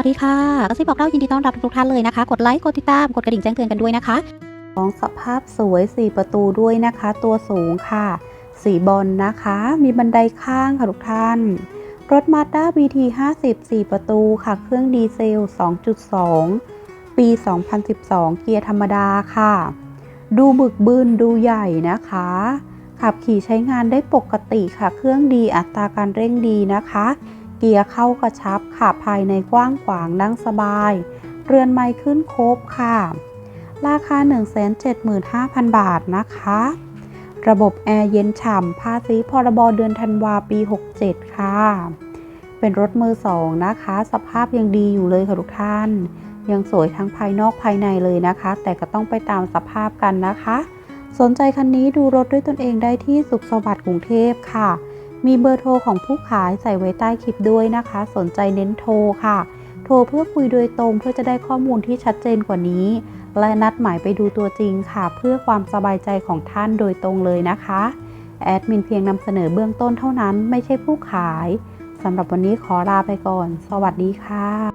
วัสดีค่ะกระซิบบอกเล่ายินดีต้อนรับทุกท่านเลยนะคะ กดไลค์ กดติดตาม กดกระดิ่งแจ้งเตือนกันด้วยนะคะ ของสภาพสวย 4 ประตูด้วยนะคะ ตัวสูงค่ะ สีบอลนะคะ มีบันไดข้างค่ะทุกท่าน รถ Mazda BT 50 4 ประตูค่ะ เครื่องดีเซล 2.2 ปี 2012 เกียร์ธรรมดาค่ะ ดูบึกบึนดูใหญ่นะคะ ขับขี่ใช้งานได้ปกติค่ะ เครื่องดีอัตราการเร่งดีนะคะ เกียร์เข้ากระชับค่ะภายในกว้างขวางนั่งสบาย เรือนไม้ขึ้นครบค่ะ ราคา 175,000 บาทนะคะ ระบบแอร์เย็นฉ่ำภาษีพรบเดือนธันวาปี 67 ค่ะ เป็นรถมือสองนะคะ สภาพยังดีอยู่เลยค่ะทุกท่าน ยังสวยทั้งภายนอกภายในเลยนะคะ แต่ก็ต้องไปตามสภาพกันนะคะ สนใจคันนี้ดูรถด้วยตนเองได้ที่สุขสวัสดิ์กรุงเทพค่ะ มีเบอร์โทรของผู้ขายใส่ไว้ใต้คลิปด้วยนะคะ สนใจเน้นโทรค่ะ โทรเพื่อคุยโดยตรงเพื่อจะได้ข้อมูลที่ชัดเจนกว่านี้ และนัดหมายไปดูตัวจริงค่ะ เพื่อความสบายใจของท่านโดยตรงเลยนะคะแอดมินเพียงนำเสนอเบื้องต้นเท่านั้นไม่ใช่ผู้ขายสำหรับวันนี้ขอลาไปก่อน สวัสดีค่ะ